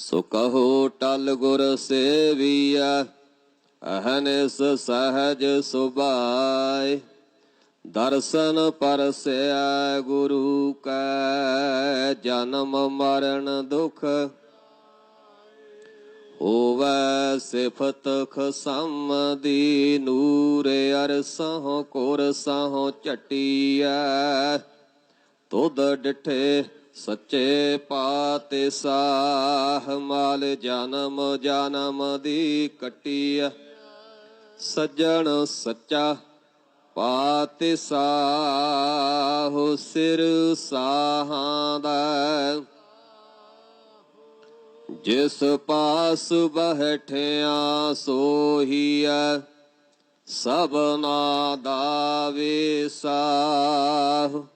ਸੋ ਕਹੋ ਟਲ ਗੁਰ ਸੇਵੀਆ ਅਹਨਿਸ ਸਹਜ ਸੁਭਾਏ। ਦਰਸ਼ਨ ਪਰਸਿਆ ਗੁਰੂ ਕੈ, ਜਨਮ ਮਰਨ ਦੁਖ ਹੋਵੈ, ਸਿਫਤ ਖਸਮ ਦੀ ਨੂਰ ਅਰਸਹੁ ਕੋਰ ਸਹੁ ਝਟੀਐ। ਤੁਧ ਡਿਠੇ ਸੱਚੇ ਪਾਤੇ ਸਾਹ ਮਾਲ ਜਨਮ ਜਨਮ ਦੀ ਕਟੀਐ ਸੱਜਣ ਸੱਚਾ ਪਾਤੇ ਸਾਹ ਸਿਰ ਸਾਹਾਂ ਦਾ। ਜਿਸ ਪਾਸ ਬਹਿਠਿਆ ਸੋਹੀਐ ਸਭਨਾ ਦਾ ਵੇਸਾਹ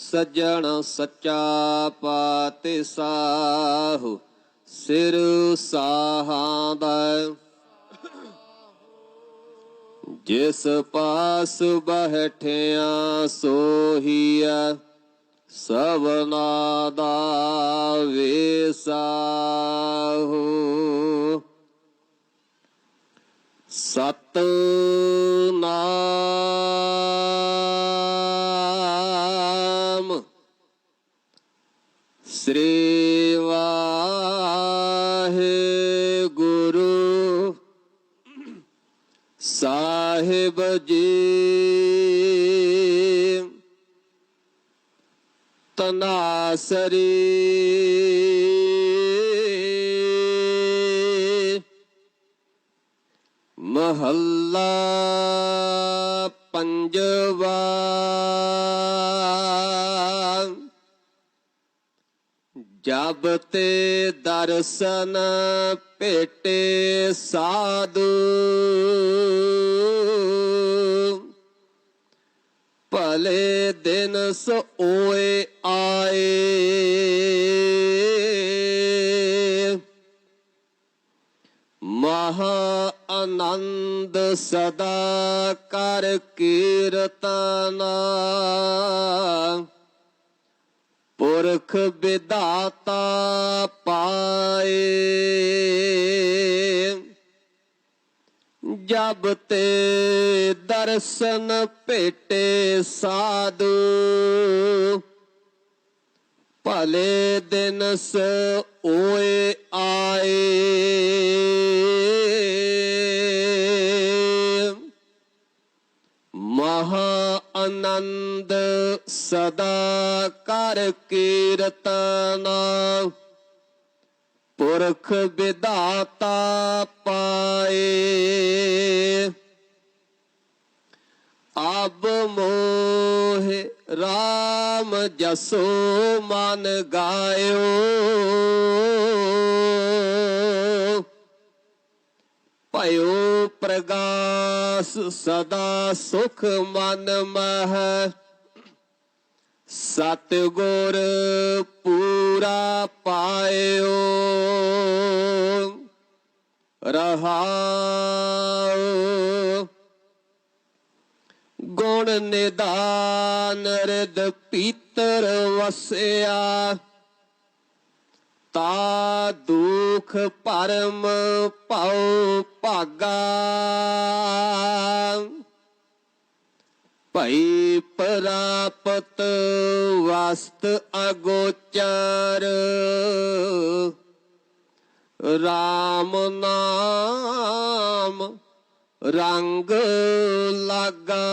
ਸੱਜਣ ਸੱਚਾ ਪਾਤੇ ਸਾਹੁ, ਸਿਰ ਸਾਹਾਂ ਦਾ। ਜਿਸ ਪਾਸ ਬਹਿਠਿਆ ਸੋਹੀਐ ਸਵਨਾ ਦਾ ਵੇਸਾਹੂ ਸਤ ਨਾਮ ਸ੍ਰੀ ਵਾਹਿਗੁਰੂ। ਸਾਹਿਬ ਜੀ ਤਨਾਸਰੀ। ਮਹੱਲਾ ਪੰਜਵਾ। ਜਬ ਤੇ ਦਰਸ਼ਨ ਭੇਟੇ ਸਾਧੂ ਭਲੇ ਦਿਨ ਸੋਏ ਆਏ। ਮਹਾ ਆਨੰਦ ਸਦਾ ਕਰ ਕੀਰਤਨਾ। ਪੁਰਖ ਵਿਦਾਤਾ ਪਾਏ। ਜਬ ਤੇ ਦਰਸ਼ਨ ਭੇਟੇ ਸਾਧੂ ਭਲੇ ਦਿਨ ਸ ਓਏ ਆਏ। ਆਨੰਦ ਸਦਾ ਕਰ ਕੀਰਤਨਾ ਪੁਰਖ ਵਿਦਾਤਾ ਪਾਏ। ਅਬ ਮੋਹਿ RAM ਜਸੋ ਮਨ ਗਾਇਓ। ਭਇਓ ਪ੍ਰਗਾਸ ਸਦਾ ਸੁਖ ਮਨ ਮਹਿ। ਸਤ ਗੁਰ ਪੂਰਾ ਪਾਇਓ, ਰਹਾਉ। ਗੁਣ ਨਿਦਾਨ ਰਿਦ ਪੀਤਰ ਵਸਿਆ। ਤਾ ਦੁਖ ਪਰਮ ਭਉ ਭਾਗਾ। ਭਈ ਪ੍ਰਾਪਤ ਵਸਤ ਅਗੋਚਰ। RAM ਨਾਮ ਰੰਗ ਲਾਗਾ।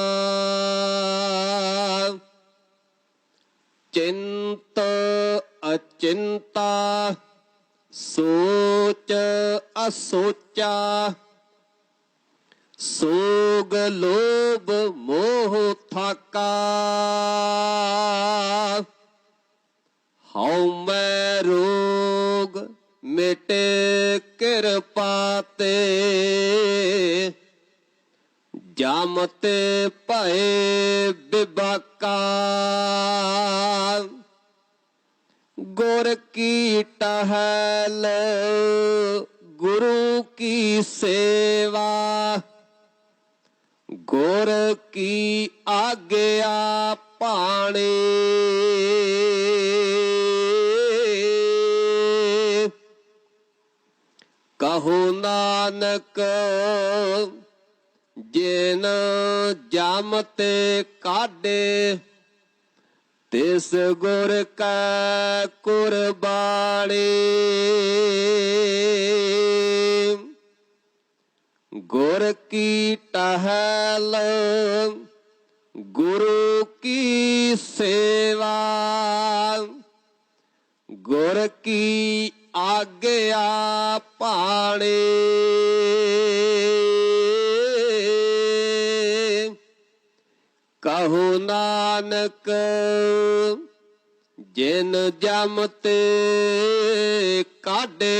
ਚਿੰਤ ਚਿੰਤਾ, ਸੋਚ ਅਸੋਚਾ, ਸੋਗ ਲੋਭ ਮੋਹ ਥਾਕਾ। ਹਉ ਮੈਂ ਰੋਗ ਮਿਟੇ ਕਿਰਪਾ ਤੇ, ਜਮ ਤੇ ਭਏ ਬਿਬਾਕਾ। ਗੁਰ ਕੀ ਟਹਿਲ, ਗੁਰੂ ਕੀ ਸੇਵਾ, ਗੁਰ ਕੀ ਆਗਿਆ ਪਾਣੀ ਕਹੋ ਨਾਨਕ, ਜਿਨ ਜਮ ਤੇ ਕਾਢੇ ਤਿਸ ਗੁਰ ਕਾ ਕੁਰਬਾਨੀ। ਗੁਰ ਕੀ ਟਹਿਲ ਗੁਰੂ ਕੀ ਸੇਵਾ। ਗੁਰ ਕੀ ਆਗਿਆ ਪਾਣੀ। ਕਹੋ ਨਾਨਕ, ਜਿਨ ਜਮ ਤੇ ਕਾਢੇ,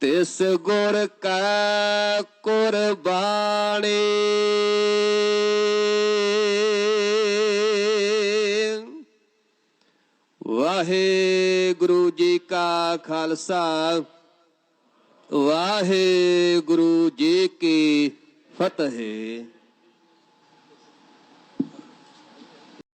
ਤਿਸ ਗੁਰ ਕੈ ਕੁਰਬਾਨੀ। ਵਾਹਿਗੁਰੂ ਜੀ ਕਾ ਖਾਲਸਾ, ਵਾਹਿਗੁਰੂ ਜੀ ਕੀ ਫਤਿਹ।